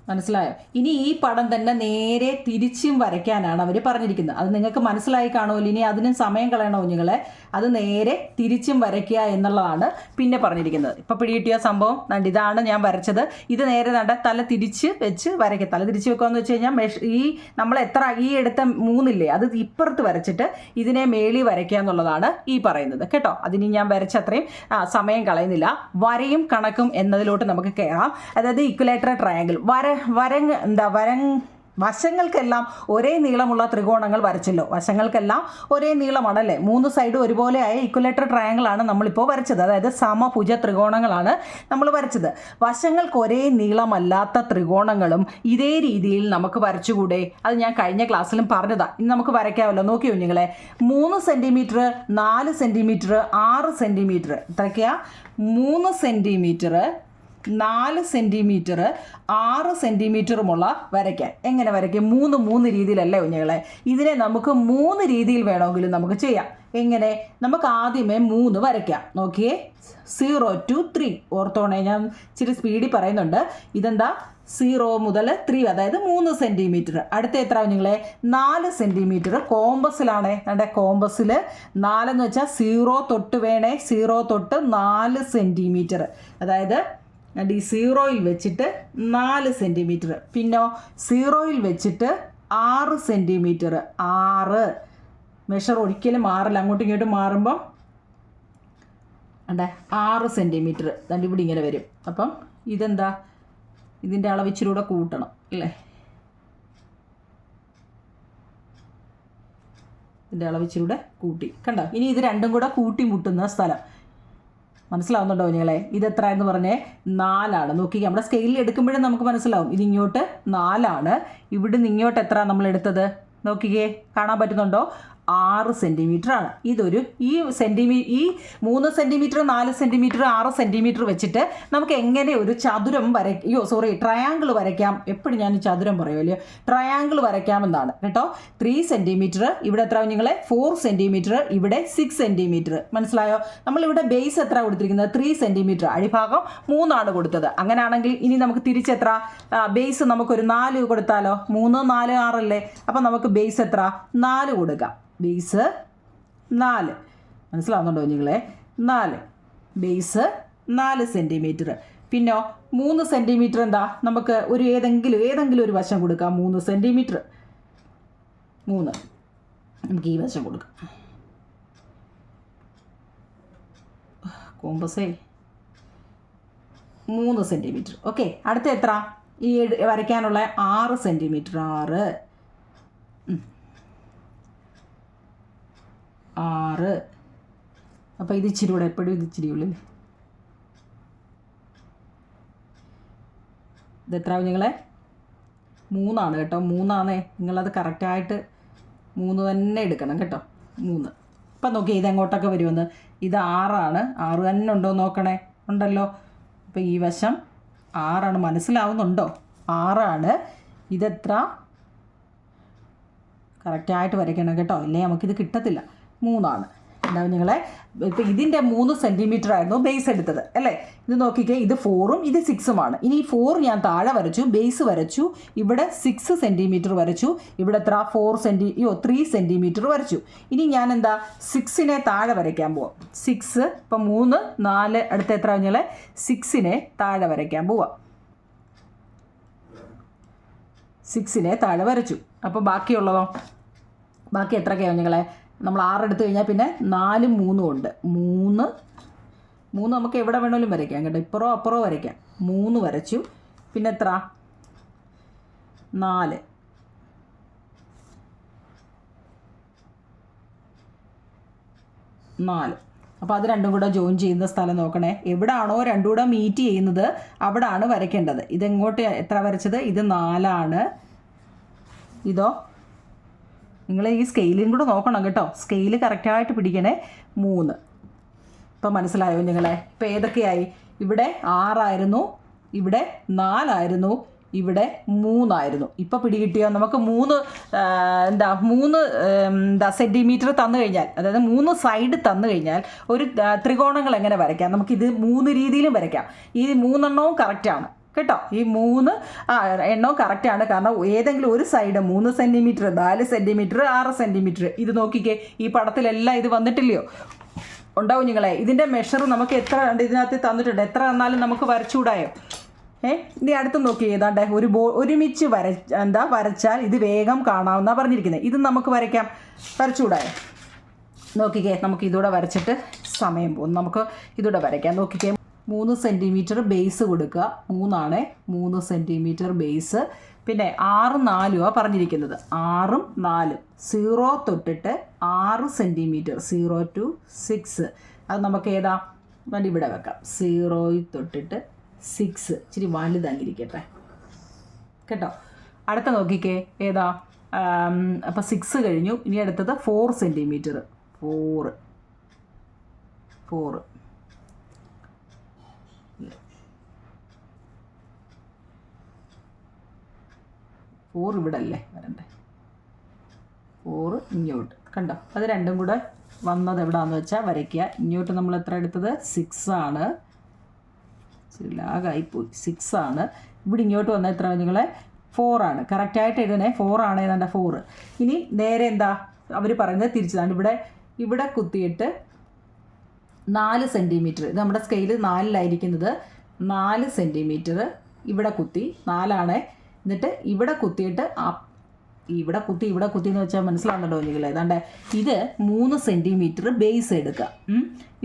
Speaker 1: മനസ്സിലായോ? ഇനി ഈ പടം തന്നെ നേരെ തിരിച്ചും വരയ്ക്കാനാണ് അവർ പറഞ്ഞിരിക്കുന്നത്. അത് നിങ്ങൾക്ക് മനസ്സിലായി കാണുമല്ലോ. ഇനി അതിനും സമയം കളയണോ നിങ്ങളെ അത് നേരെ തിരിച്ചും വരയ്ക്കുക എന്നുള്ളതാണ് പിന്നെ പറഞ്ഞിരിക്കുന്നത്. ഇപ്പോൾ പിടികിട്ടിയ സംഭവം കണ്ട് ഇതാണ് ഞാൻ വരച്ചത്. ഇത് നേരെ കണ്ട തല തിരിച്ച് വെച്ച് വരയ്ക്കുക. തല തിരിച്ച് വെക്കുക എന്ന് വെച്ച് കഴിഞ്ഞാൽ മെഷ് ഈ നമ്മൾ എത്ര ഈ എടുത്ത മൂന്നില്ലേ അത് ഇപ്പുറത്ത് വരച്ചിട്ട് ഇതിനെ മേളി വരയ്ക്കുക എന്നുള്ളതാണ് ഈ പറയുന്നത്. കേട്ടോ? അതിന് ഞാൻ വരച്ച അത്രയും സമയം കളയുന്നില്ല. വരയും കണക്കും എന്നതിലോട്ട് നമുക്ക് കയറാം അതായത് ഇക്വലേറ്റർ ട്രയാങ്കിൾ വര വരങ് എന്താ വരങ് വശങ്ങൾക്കെല്ലാം ഒരേ നീളമുള്ള ത്രികോണങ്ങൾ വരച്ചല്ലോ. വശങ്ങൾക്കെല്ലാം ഒരേ നീളമാണല്ലേ? മൂന്ന് സൈഡും ഒരുപോലെയായ ഇക്വലേറ്റർ ട്രയാങ്കിൾ ആണ് നമ്മളിപ്പോൾ വരച്ചത്. അതായത് സമഭുജ ത്രികോണങ്ങളാണ് നമ്മൾ വരച്ചത്. വശങ്ങൾക്ക് ഒരേ നീളമല്ലാത്ത ത്രികോണങ്ങളും ഇതേ രീതിയിൽ നമുക്ക് വരച്ചുകൂടെ? അത് ഞാൻ കഴിഞ്ഞ ക്ലാസ്സിലും പറഞ്ഞതാ. ഇനി നമുക്ക് വരയ്ക്കാമല്ലോ. നോക്കി കുഞ്ഞുങ്ങളെ? മൂന്ന് സെന്റിമീറ്റർ നാല് സെന്റിമീറ്റർ ആറ് സെന്റിമീറ്റർ ഇത്രയ്ക്കാ? മൂന്ന് സെന്റിമീറ്റർ നാല് സെന്റിമീറ്റർ ആറ് സെന്റിമീറ്ററുമുള്ള വരയ്ക്കാൻ. എങ്ങനെ വരയ്ക്കും? മൂന്ന് മൂന്ന് രീതിയിലല്ലേ കുഞ്ഞുങ്ങളെ? ഇതിനെ നമുക്ക് മൂന്ന് രീതിയിൽ വേണമെങ്കിലും നമുക്ക് ചെയ്യാം. എങ്ങനെ? നമുക്ക് ആദ്യമേ മൂന്ന് വരയ്ക്കാം. നോക്കിയേ. സീറോ ടു ത്രീ ഓർത്തോണേ ഞാൻ ഇച്ചിരി സ്പീഡിൽ പറയുന്നുണ്ട്. ഇതെന്താ? സീറോ മുതൽ ത്രീ അതായത് മൂന്ന് സെന്റിമീറ്റർ അടുത്ത എത്ര കുഞ്ഞുങ്ങളെ? നാല് സെന്റിമീറ്റർ കോമ്പസിലാണ് നമ്മുടെ കോമ്പസിൽ നാലെന്ന് വെച്ചാൽ സീറോ തൊട്ട് വേണേ. സീറോ തൊട്ട് നാല് സെന്റിമീറ്റർ അതായത് ഈ സീറോയിൽ വെച്ചിട്ട് നാല് സെന്റിമീറ്റർ പിന്നോ സീറോയിൽ വെച്ചിട്ട് ആറ് സെന്റിമീറ്റർ ആറ്. മെഷർ ഒരിക്കലും മാറില്ല. അങ്ങോട്ടും ഇങ്ങോട്ടും മാറുമ്പം അണ്ടേ ആറ് സെന്റിമീറ്റർ ഇവിടെ ഇങ്ങനെ വരും. അപ്പം ഇതെന്താ? ഇതിന്റെ അളവ് ഇച്ചിരി കൂടെ കൂട്ടണം അല്ലേ? ഇതിന്റെ അളവ് ഇച്ചിരി കൂടെ കൂട്ടി. കണ്ടോ? ഇനി ഇത് രണ്ടും കൂടെ കൂട്ടി മുട്ടുന്ന സ്ഥലം. മനസ്സിലാവുന്നുണ്ടോ നിങ്ങളെ ഇത് എത്ര എന്ന് പറഞ്ഞേ? നാലാണ്. നോക്കി നമ്മുടെ സ്കെയിലിൽ എടുക്കുമ്പോഴും നമുക്ക് മനസ്സിലാവും. ഇത് ഇങ്ങോട്ട് നാലാണ്. ഇവിടുന്ന് ഇങ്ങോട്ട് എത്ര നമ്മൾ എടുത്തത്? നോക്കിക്കേ കാണാൻ പറ്റുന്നുണ്ടോ? ആറ് സെന്റിമീറ്റർ ആണ്. ഇതൊരു ഈ സെന്റിമീ ഈ മൂന്ന് സെന്റിമീറ്റർ നാല് സെന്റിമീറ്റർ ആറ് സെന്റിമീറ്റർ വെച്ചിട്ട് നമുക്ക് എങ്ങനെ ഒരു ചതുരം വര അയ്യോ സോറി ട്രയാങ്കിൾ വരയ്ക്കാം. എപ്പോഴും ഞാൻ ചതുരം പറയുമല്ലോ ട്രയാങ്കിൾ വരയ്ക്കാമെന്നാണ്. കേട്ടോ? ത്രീ സെന്റിമീറ്റർ ഇവിടെ എത്ര നിങ്ങളെ? ഫോർ സെന്റിമീറ്റർ ഇവിടെ സിക്സ് സെന്റിമീറ്റർ മനസ്സിലായോ? നമ്മളിവിടെ ബേസ് എത്ര കൊടുത്തിരിക്കുന്നത്? ത്രീ സെന്റിമീറ്റർ അടിഭാഗം മൂന്നാണ് കൊടുത്തത്. അങ്ങനെയാണെങ്കിൽ ഇനി നമുക്ക് തിരിച്ചെത്ര ബേസ് നമുക്കൊരു നാല് കൊടുത്താലോ? മൂന്ന് നാല് ആറല്ലേ? അപ്പം നമുക്ക് ബേസ് എത്ര? നാല് കൊടുക്കാം. ബേസ് നാല്. മനസ്സിലാവുന്നുണ്ടോ നിങ്ങളെ നാല്. ബേസ് നാല് സെന്റിമീറ്റർ പിന്നോ മൂന്ന് സെന്റിമീറ്റർ എന്താ? നമുക്ക് ഒരു ഏതെങ്കിലും ഏതെങ്കിലും ഒരു വശം കൊടുക്കാം. മൂന്ന് സെന്റിമീറ്റർ മൂന്ന്. നമുക്ക് ഈ വശം കൊടുക്കാം. കോമ്പസേ മൂന്ന് സെന്റിമീറ്റർ ഓക്കെ അടുത്ത എത്ര? ഈ വരയ്ക്കാനുള്ള ആറ് സെന്റിമീറ്റർ ആറ്. ആറ്. അപ്പോൾ ഇത് ഇച്ചിരി കൂടെ എപ്പോഴും ഇത് ഇച്ചിരി ഉള്ളിൽ. ഇത് എത്ര നിങ്ങളെ മൂന്നാണ് കേട്ടോ മൂന്നാണേ. നിങ്ങളത് കറക്റ്റായിട്ട് മൂന്ന് തന്നെ എടുക്കണം കേട്ടോ മൂന്ന്. ഇപ്പം നോക്കി ഇത് എങ്ങോട്ടൊക്കെ വരുമെന്ന്. ഇത് ആറാണ് ആറ് തന്നെ ഉണ്ടോ നോക്കണേ. ഉണ്ടല്ലോ. അപ്പോൾ ഈ വശം ആറാണ് മനസ്സിലാവുന്നുണ്ടോ? ആറാണ്. ഇതെത്ര കറക്റ്റായിട്ട് വരയ്ക്കണം കേട്ടോ ഇല്ലേ നമുക്കിത് കിട്ടത്തില്ല. മൂന്നാണ്. എന്താ നിങ്ങളെ? ഇപ്പം ഇതിന്റെ മൂന്ന് സെന്റിമീറ്റർ ആയിരുന്നു ബേസ് എടുത്തത് അല്ലേ? ഇത് നോക്കിക്കേ ഇത് ഫോറും ഇത് സിക്സുമാണ് ഇനി ഈ ഫോർ ഞാൻ താഴെ വരച്ചു ബേസ് വരച്ചു ഇവിടെ സിക്സ് സെന്റിമീറ്റർ വരച്ചു ഇവിടെ എത്ര? ഫോർ സെന്റി യോ ത്രീ സെന്റിമീറ്റർ വരച്ചു. ഇനി ഞാൻ എന്താ? സിക്സിനെ താഴെ വരയ്ക്കാൻ പോവാം. സിക്സ് ഇപ്പം മൂന്ന് നാല് അടുത്ത എത്ര കഴിഞ്ഞാൽ സിക്സിനെ താഴെ വരയ്ക്കാൻ പോവാം. സിക്സിനെ താഴെ വരച്ചു. അപ്പോൾ ബാക്കിയുള്ളതോ? ബാക്കി എത്ര ഞങ്ങളെ നമ്മൾ ആറ് എടുത്തു കഴിഞ്ഞാൽ പിന്നെ നാലും മൂന്നും ഉണ്ട്. മൂന്ന് മൂന്ന് നമുക്ക് എവിടെ വേണമെങ്കിലും വരയ്ക്കാം കേട്ടോ. ഇപ്പുറോ അപ്പുറോ വരയ്ക്കാം. മൂന്ന് വരച്ചു. പിന്നെ എത്ര? നാല്. നാല്. അപ്പോൾ അത് രണ്ടും കൂടെ ജോയിൻ ചെയ്യുന്ന സ്ഥലം നോക്കണേ. എവിടാണോ രണ്ടും കൂടെ മീറ്റ് ചെയ്യുന്നത് അവിടാണ് വരയ്ക്കേണ്ടത്. ഇതെങ്ങോട്ട് എത്ര വരച്ചത്? ഇത് നാലാണ്. ഇതോ നിങ്ങൾ ഈ സ്കെയിലും കൂടെ നോക്കണം കേട്ടോ. സ്കെയിൽ കറക്റ്റായിട്ട് പിടിക്കണേ മൂന്ന്. ഇപ്പം മനസ്സിലായോ നിങ്ങളെ? ഇപ്പം ഏതൊക്കെയായി? ഇവിടെ ആറായിരുന്നു ഇവിടെ നാലായിരുന്നു ഇവിടെ മൂന്നായിരുന്നു. ഇപ്പം പിടികിട്ടിയോ നമുക്ക് മൂന്ന് എന്താ മൂന്ന് എന്താ സെന്റിമീറ്റർ തന്നു കഴിഞ്ഞാൽ അതായത് മൂന്ന് സൈഡ് തന്നു കഴിഞ്ഞാൽ ഒരു ത്രികോണങ്ങൾ എങ്ങനെ വരയ്ക്കാം? നമുക്കിത് മൂന്ന് രീതിയിലും വരയ്ക്കാം. ഈ മൂന്നെണ്ണവും കറക്റ്റാണ് കേട്ടോ? ഈ മൂന്ന് ആ എണ്ണവും കറക്റ്റാണ് കാരണം ഏതെങ്കിലും ഒരു സൈഡ് മൂന്ന് സെന്റിമീറ്റർ നാല് സെന്റിമീറ്റർ ആറ് സെന്റിമീറ്റർ ഇത് നോക്കിക്കേ ഈ പടത്തിലെല്ലാം ഇത് വന്നിട്ടില്ലയോ? ഉണ്ടാവും നിങ്ങളെ ഇതിന്റെ മെഷർ നമുക്ക് എത്ര ഇതിനകത്ത് തന്നിട്ടുണ്ട്? എത്ര തന്നാലും നമുക്ക് വരച്ചുകൂടായോ ഏ ഇനി അടുത്ത് നോക്കി ഏതാണ്ട് ഒരു ബോ ഒരുമിച്ച് വര എന്താ വരച്ചാൽ ഇത് വേഗം കാണാവുന്ന പറഞ്ഞിരിക്കുന്നത് ഇത് നമുക്ക് വരയ്ക്കാം. വരച്ചുകൂടായോ നോക്കിക്കേ നമുക്ക് ഇതൂടെ വരച്ചിട്ട് സമയം പോകും നമുക്ക് ഇതൂടെ വരയ്ക്കാം. നോക്കിക്കേ. മൂന്ന് സെന്റിമീറ്റർ ബേസ് കൊടുക്കുക. മൂന്നാണ് മൂന്ന് സെന്റിമീറ്റർ ബേസ് പിന്നെ ആറും നാലുമാണ് പറഞ്ഞിരിക്കുന്നത്. ആറും നാലും. സീറോ തൊട്ടിട്ട് ആറ് സെന്റിമീറ്റർ സീറോ ടു സിക്സ് അത് നമുക്ക് ഏതാ? വേണ്ടി ഇവിടെ വെക്കാം. സീറോയിൽ തൊട്ടിട്ട് സിക്സ് ഇച്ചിരി വലുതാങ്ങിയിരിക്കട്ടെ കേട്ടോ? അടുത്ത നോക്കിക്കേ. ഏതാ? അപ്പോൾ സിക്സ് കഴിഞ്ഞു. ഇനി അടുത്തത് four centimetre four four four ഇവിടെ അല്ലേ വരണ്ടേ. ഫോർ ഇങ്ങോട്ട്. കണ്ടോ? അത് രണ്ടും കൂടെ വന്നത് എവിടാന്ന് വെച്ചാൽ വരയ്ക്കുക. ഇങ്ങോട്ട് നമ്മൾ എത്ര എടുത്തത്? സിക്സ് ആണ്. ലാഗായി ലാഗായിപ്പോയി സിക്സ് ആണ്. ഇവിടെ ഇങ്ങോട്ട് വന്ന എത്ര നിങ്ങളെ? ആണ്. കറക്റ്റായിട്ട് എഴുതണേ. ആണ് ഏതാണ്ട് ഫോർ ഇനി നേരെ എന്താ? അവർ പറയുന്നത് തിരിച്ചതാണ് ഇവിടെ ഇവിടെ കുത്തിയിട്ട് നാല് സെന്റിമീറ്റർ ഇത് നമ്മുടെ സ്കെയിൽ നാലിലായിരിക്കുന്നത്. നാല് സെന്റിമീറ്റർ ഇവിടെ കുത്തി. നാലാണ്. എന്നിട്ട് ഇവിടെ കുത്തിയിട്ട് ആ ഇവിടെ കുത്തി ഇവിടെ കുത്തി എന്ന് വെച്ചാൽ മനസ്സിലാവുന്നുണ്ടോ ഇല്ലെങ്കിൽ ഏതാണ്ട് ഇത് മൂന്ന് സെന്റിമീറ്റർ ബേസ് എടുക്കുക.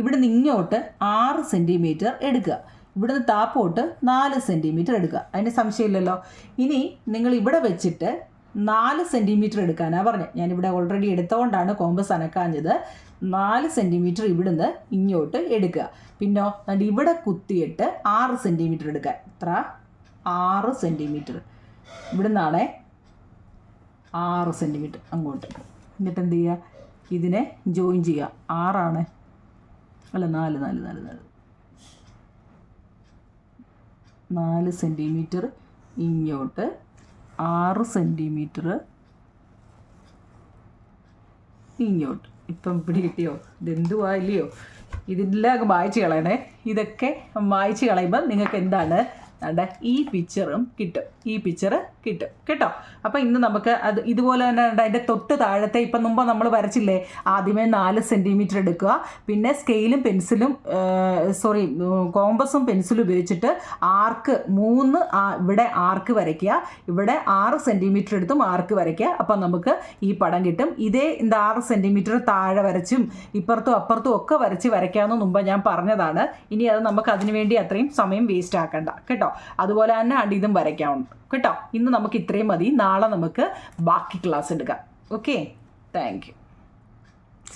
Speaker 1: ഇവിടെ നിന്ന് ഇങ്ങോട്ട് ആറ് സെന്റിമീറ്റർ എടുക്കുക. ഇവിടുന്ന് താപ്പോട്ട് നാല് സെന്റിമീറ്റർ എടുക്കുക. അതിന് സംശയമില്ലല്ലോ. ഇനി നിങ്ങൾ ഇവിടെ വെച്ചിട്ട് നാല് സെന്റിമീറ്റർ എടുക്കാനാണ് പറഞ്ഞത് ഞാനിവിടെ ഓൾറെഡി എടുത്തുകൊണ്ടാണ് കോമ്പസ് അനക്കാഞ്ഞത്. നാല് സെന്റിമീറ്റർ ഇവിടുന്ന് ഇങ്ങോട്ട് എടുക്കുക. പിന്നോ ഇവിടെ കുത്തിയിട്ട് ആറ് സെന്റിമീറ്റർ എടുക്കുക. എത്ര? ആറ് സെന്റിമീറ്റർ ഇവിടുന്നാണേ ആറ് സെന്റിമീറ്റർ അങ്ങോട്ട്. എന്നിട്ട് എന്ത് ചെയ്യുക ഇതിനെ ജോയിൻ ചെയ്യുക ആറാണ്. അല്ല നാല് നാല് നാല് നാല്. നാല് സെന്റിമീറ്റർ ഇങ്ങോട്ട് ആറ് സെന്റിമീറ്റർ ഇങ്ങോട്ട്. ഇപ്പം ഇവിടെ കിട്ടിയോ? ഇതെന്തുവാ ഇല്ലയോ? ഇതെല്ലാം വായിച്ച് കളയണേ. ഇതൊക്കെ വായിച്ച് കളയുമ്പോൾ നിങ്ങൾക്ക് എന്താണ് അതെ ഈ പിക്ചറും കിട്ടും. ഈ പിക്ചർ കിട്ടും. കേട്ടോ? അപ്പോൾ ഇന്ന് നമുക്ക് അത് ഇതുപോലെ തന്നെ അതിന്റെ തൊട്ട് താഴത്തെ ഇപ്പം മുമ്പ് നമ്മൾ വരച്ചില്ലേ ആദ്യമേ നാല് സെന്റിമീറ്റർ എടുക്കുക. പിന്നെ സ്കെയിലും പെൻസിലും സോറി കോമ്പസും പെൻസിലും ഉപയോഗിച്ചിട്ട് ആർക്ക് മൂന്ന് ഇവിടെ ആർക്ക് വരയ്ക്കുക. ഇവിടെ ആറ് സെന്റിമീറ്റർ എടുത്തും ആർക്ക് വരയ്ക്കുക. അപ്പോൾ നമുക്ക് ഈ പടം കിട്ടും. ഇതേ ഇത് ആറ് സെന്റിമീറ്റർ താഴെ വരച്ചും ഇപ്പുറത്തും അപ്പുറത്തും ഒക്കെ വരച്ച് വരയ്ക്കാമെന്ന് മുമ്പ് ഞാൻ പറഞ്ഞതാണ്. ഇനി അത് നമുക്ക് അതിനുവേണ്ടി അത്രയും സമയം വേസ്റ്റ് ആക്കണ്ട. കേട്ടോ? അതുപോലെ തന്നെ അണ്ട് ഇതും വരയ്ക്കാവുന്നു. കേട്ടോ? ഇന്ന് നമുക്ക് ഇത്രയും മതി. നാളെ നമുക്ക് ബാക്കി ക്ലാസ് എടുക്കാം. ഓക്കെ താങ്ക് യു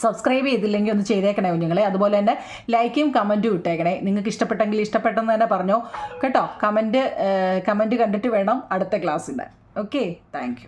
Speaker 1: സബ്സ്ക്രൈബ് ചെയ്തില്ലെങ്കിൽ ഒന്ന് ചെയ്തേക്കണേ കുഞ്ഞുങ്ങളെ. അതുപോലെ തന്നെ ലൈക്കും കമന്റും ഇട്ടേക്കണേ. നിങ്ങൾക്ക് ഇഷ്ടപ്പെട്ടെങ്കിൽ ഇഷ്ടപ്പെട്ടെന്ന് തന്നെ പറഞ്ഞോ. കേട്ടോ? കമന്റ് കമന്റ് കണ്ടിട്ട് വേണം അടുത്ത ക്ലാസ്സിന്റെ ഓക്കെ താങ്ക്